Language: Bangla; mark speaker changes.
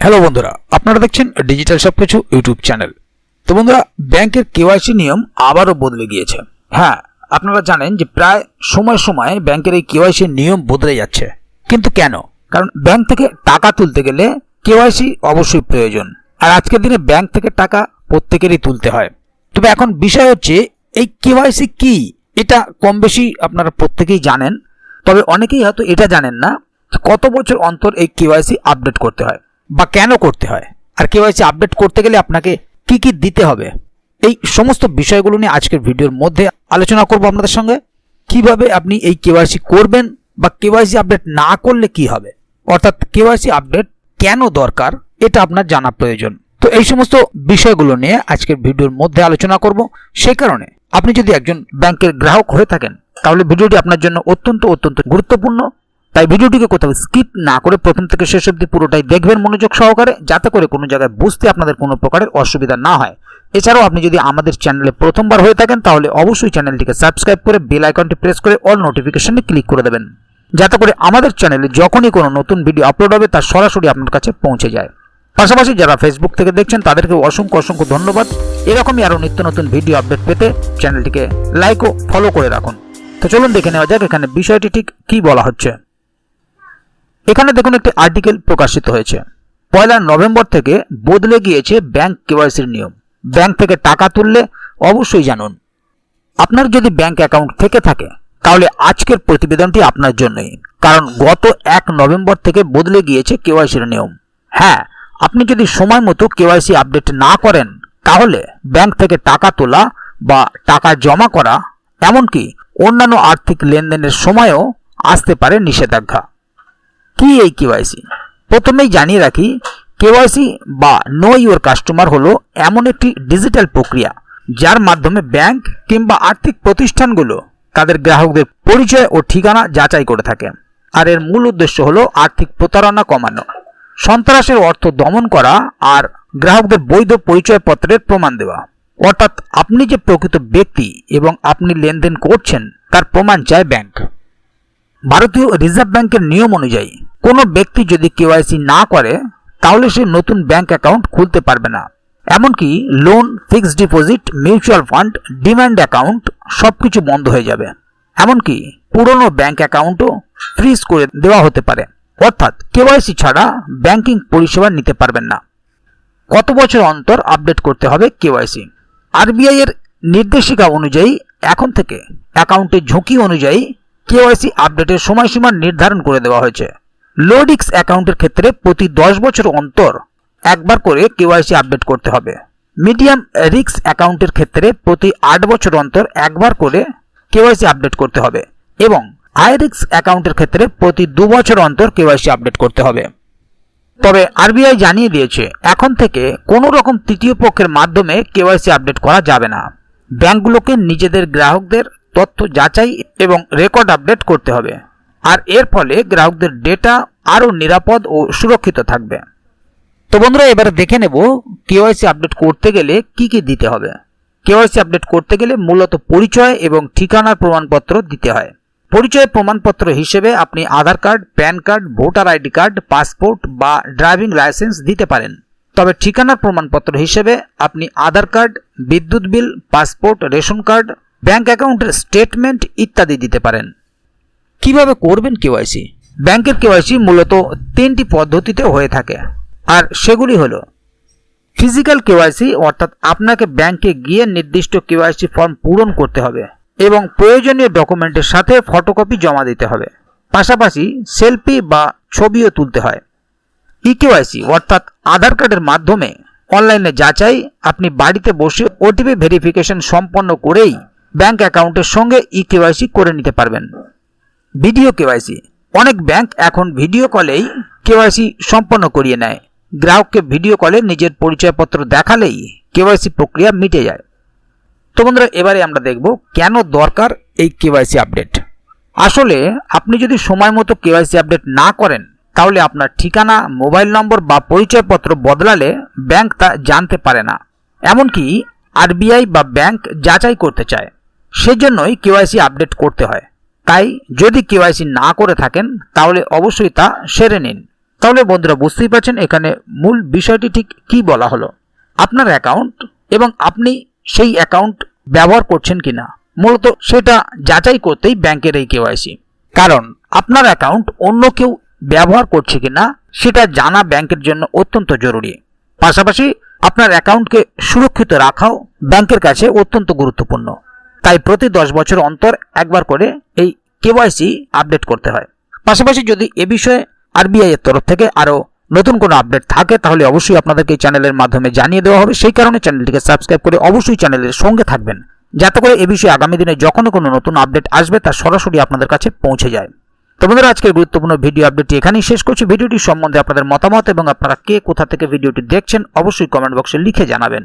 Speaker 1: হ্যালো বন্ধুরা, আপনারা দেখছেন ডিজিটাল সবকিছু ইউটিউব চ্যানেল তো বন্ধুরা, ব্যাংকের কেওয়াইসি নিয়ম আবারও বদলে গিয়েছে। হ্যাঁ আপনারা জানেন যে প্রায় সময় সময় ব্যাংকের এই কেওয়াইসি নিয়ম বদলে যাচ্ছে। কিন্তু কেন? কারণ ব্যাংক থেকে টাকা তুলতে গেলে কেওয়াইসি অবশ্যই প্রয়োজন। আর আজকের দিনে ব্যাংক থেকে টাকা প্রত্যেকেরই তুলতে হয়। তবে এখন বিষয় হচ্ছে, এই কেওয়াইসি কি? এটা কম বেশি আপনারা প্রত্যেকেই জানেন। তবে অনেকেই হয়তো এটা জানেন না কত বছর অন্তর এই কেওয়াইসি আপডেট করতে হয়। বা কেন করতে হয়? আর কেওয়াইসি আপডেট করতে গেলে আপনাকে কি কি দিতে হবে? এই সমস্ত বিষয়গুলো নিয়ে আজকের ভিডিওর মধ্যে আলোচনা করব আপনাদের সঙ্গে। কীভাবে আপনি এই কেওয়াইসি করবেন বা কেওয়াইসি আপডেট না করলে কি হবে? অর্থাৎ কেওয়াইসি আপডেট কেন দরকার? এটা আপনার জানা প্রয়োজন। তো এই সমস্ত বিষয়গুলো নিয়ে আজকের ভিডিওর মধ্যে আলোচনা করব। সেই কারণে আপনি যদি একজন ব্যাংকের গ্রাহক হয়ে থাকেন, তাহলে ভিডিওটি আপনার জন্য অত্যন্ত অত্যন্ত গুরুত্বপূর্ণ। তাই ভিডিওটিকে কোথাও স্কিপ না করে প্রথম থেকে শেষ অবধি পুরোটাই দেখবেন মনোযোগ সহকারে, যাতে করে কোনো জায়গায় বুঝতে আপনাদের কোনো প্রকারের অসুবিধা না হয়। এছাড়াও আপনি যদি আমাদের চ্যানেলে প্রথমবার হয়ে থাকেন, তাহলে অবশ্যই চ্যানেলটিকে সাবস্ক্রাইব করে বেল আইকনটি প্রেস করে অল নোটিফিকেশনে ক্লিক করে দেবেন। যাতে করে আমাদের চ্যানেলে যখনই কোনো নতুন ভিডিও আপলোড হবে, তা সরাসরি আপনার কাছে পৌঁছে যায়। পাশাপাশি যারা ফেসবুক থেকে দেখছেন, তাদেরকে অসংখ্য অসংখ্য ধন্যবাদ। এরকমই আরও নিত্য নতুন ভিডিও আপডেট পেতে চ্যানেলটিকে লাইক ও ফলো করে রাখুন। তো চলুন দেখে নেওয়া যাক এখানে বিষয়টি ঠিক কী বলা হচ্ছে। এখানে দেখুন একটি আর্টিকেল প্রকাশিত হয়েছে। পয়লা নভেম্বর থেকে বদলে গিয়েছে ব্যাংক কেওয়াইসির নিয়ম। ব্যাংক থেকে টাকা তুললে অবশ্যই জানুন। আপনার যদি ব্যাংক অ্যাকাউন্ট থেকে থাকে, তাহলে আজকের প্রতিবেদনটি আপনার জন্যই। কারণ গত এক নভেম্বর থেকে বদলে গিয়েছে কেওয়াইসির নিয়ম। হ্যাঁ আপনি যদি সময় মতো কেওয়াইসি আপডেট না করেন, তাহলে ব্যাংক থেকে টাকা তোলা বা টাকা জমা করা, এমনকি অন্যান্য আর্থিক লেনদেনের সময়ও আসতে পারে নিষেধাজ্ঞা। কি এই কেওয়াইসি প্রথমেই জানিয়ে রাখি কেওয়াইসি বা নো ইউর কাস্টমার হলো এমন একটি ডিজিটাল প্রক্রিয়া, যার মাধ্যমে ব্যাংক কিংবা আর্থিক প্রতিষ্ঠানগুলো তাদের গ্রাহকদের পরিচয় ও ঠিকানা যাচাই করে থাকে। আর এর মূল উদ্দেশ্য হলো আর্থিক প্রতারণা কমানো। সন্ত্রাসের অর্থ দমন করা আর গ্রাহকদের বৈধ পরিচয়পত্রের প্রমাণ দেওয়া। অর্থাৎ আপনি যে প্রকৃত ব্যক্তি এবং আপনি লেনদেন করছেন, তার প্রমাণ চায় ব্যাংক। ভারতীয় রিজার্ভ ব্যাংকের নিয়ম অনুযায়ী কোনো ব্যক্তি যদি কেওয়াইসি না করে, তাহলে সে নতুন ব্যাংক অ্যাকাউন্ট খুলতে পারবে না। এমনকি loan, fixed deposit, mutual fund demand account সব কিছু বন্ধ হয়ে যাবে। এমনকি পুরনো ব্যাংক অ্যাকাউন্টও ফ্রিজ করে দেওয়া হতে পারে। অর্থাৎ কেওয়াইসি ছাড়া ব্যাংকিং পরিষেবা নিতে পারবেন না। কত বছর অন্তর আপডেট করতে হবে কেওয়াইসি? আরবিআই এর নির্দেশিকা অনুযায়ী এখন থেকে অ্যাকাউন্টের ঝুঁকি অনুযায়ী কেওয়াইসি আপডেটের সময়সীমা নির্ধারণ করে দেওয়া হয়েছে। লোডিক্স অ্যাকাউন্টের ক্ষেত্রে প্রতি দশ বছর অন্তর একবার করে কেওয়াইসি আপডেট করতে হবে। মিডিয়াম রিক্স অ্যাকাউন্টের ক্ষেত্রে প্রতি আট বছর অন্তর একবার করে কেওয়াইসি আপডেট করতে হবে এবং হাই রিক্স অ্যাকাউন্টের ক্ষেত্রে প্রতি দু বছর অন্তর কেওয়াইসি আপডেট করতে হবে। তবে আরবিআই জানিয়ে দিয়েছে, এখন থেকে কোনো রকম তৃতীয় পক্ষের মাধ্যমে কেওয়াইসি আপডেট করা যাবে না। ব্যাংকগুলোকে নিজেদের গ্রাহকদের তথ্য যাচাই এবং রেকর্ড আপডেট করতে হবে। আর এর ফলে গ্রাহকদের ডেটা আরও নিরাপদ ও সুরক্ষিত থাকবে। তো বন্ধুরা, এবারে দেখে নেব কেওয়াইসি আপডেট করতে গেলে কি কি দিতে হবে। কেওয়াইসি আপডেট করতে গেলে মূলত পরিচয় এবং ঠিকানার প্রমাণপত্র দিতে হয়। পরিচয় প্রমাণপত্র হিসেবে আপনি Aadhaar card, PAN card, voter ID card, passport বা ড্রাইভিং লাইসেন্স দিতে পারেন। তবে ঠিকানার প্রমাণপত্র হিসেবে আপনি আধার কার্ড, বিদ্যুৎ bill, passport, ration card, bank অ্যাকাউন্টের স্টেটমেন্ট ইত্যাদি দিতে পারেন। কীভাবে করবেন কেওয়াইসি? ব্যাংকের কেওয়াইসি মূলত তিনটি পদ্ধতিতে হয়ে থাকে। আর সেগুলি হলো ফিজিক্যাল কেওয়াইসি অর্থাৎ আপনাকে ব্যাংকে গিয়ে নির্দিষ্ট কেওয়াইসি ফর্ম পূরণ করতে হবে এবং প্রয়োজনীয় ডকুমেন্টের সাথে ফটোকপি জমা দিতে হবে। পাশাপাশি সেলফি বা ছবিও তুলতে হয়। ই কেওয়াইসি অর্থাৎ আধার কার্ডের মাধ্যমে অনলাইনে যাচাই, আপনি বাড়িতে বসে ওটিপি ভেরিফিকেশন সম্পন্ন করেই ব্যাংক অ্যাকাউন্টের সঙ্গে ই কেওয়াইসি করে নিতে পারবেন। ভিডিও কেওয়াইসি অনেক ব্যাংক এখন ভিডিও কলেই কেওয়াইসি সম্পন্ন করিয়ে নেয়। গ্রাহককে ভিডিও কলে নিজের পরিচয়পত্র দেখালেই কেওয়াইসি প্রক্রিয়া মিটে যায়। তো বন্ধুরা, এবারে আমরা দেখব কেন দরকার এই কেওয়াইসি আপডেট। আসলে আপনি যদি সময় মতো কেওয়াইসি আপডেট না করেন, তাহলে আপনার ঠিকানা, মোবাইল নম্বর বা পরিচয়পত্র বদলালে ব্যাংক তা জানতে পারে না। এমনকি আরবিআই বা ব্যাংক যাচাই করতে চায়। সেজন্যই কেওয়াইসি আপডেট করতে হয়। তাই যদি কেওয়াইসি না করে থাকেন, তাহলে অবশ্যই তা সেরে নিন। তাহলে বন্ধুরা বুঝতেই পারছেন এখানে মূল বিষয়টি ঠিক কি বলা হলো। আপনার অ্যাকাউন্ট এবং আপনি সেই অ্যাকাউন্ট ব্যবহার করছেন কিনা। মূলত সেটা যাচাই করতেই ব্যাংকের এই কেওয়াইসি। কারণ আপনার অ্যাকাউন্ট অন্য কেউ ব্যবহার করছে কিনা, সেটা জানা ব্যাংকের জন্য অত্যন্ত জরুরি। পাশাপাশি আপনার অ্যাকাউন্টকে সুরক্ষিত রাখাও ব্যাংকের কাছে অত্যন্ত গুরুত্বপূর্ণ। তাই প্রতি দশ বছর অন্তর একবার করে এই কেওয়াইসি আপডেট করতে হয়। পাশাপাশি যদি এ বিষয়ে আরবিআই এর তরফ থেকে আরও নতুন কোনো আপডেট থাকে, তাহলে অবশ্যই আপনাদেরকে এই চ্যানেলের মাধ্যমে জানিয়ে দেওয়া হবে। সেই কারণে চ্যানেলটিকে সাবস্ক্রাইব করে অবশ্যই চ্যানেলের সঙ্গে থাকবেন। যাতে করে এ বিষয়ে আগামী দিনে যখন কোনো নতুন আপডেট আসবে, তা সরাসরি আপনাদের কাছে পৌঁছে যায়। তো বন্ধুরা, আজকের গুরুত্বপূর্ণ ভিডিও আপডেটটি এখানেই শেষ করছি। ভিডিওটি সম্বন্ধে আপনাদের মতামত এবং আপনারা কে কোথা থেকে ভিডিওটি দেখছেন, অবশ্যই কমেন্ট বক্সে লিখে জানাবেন।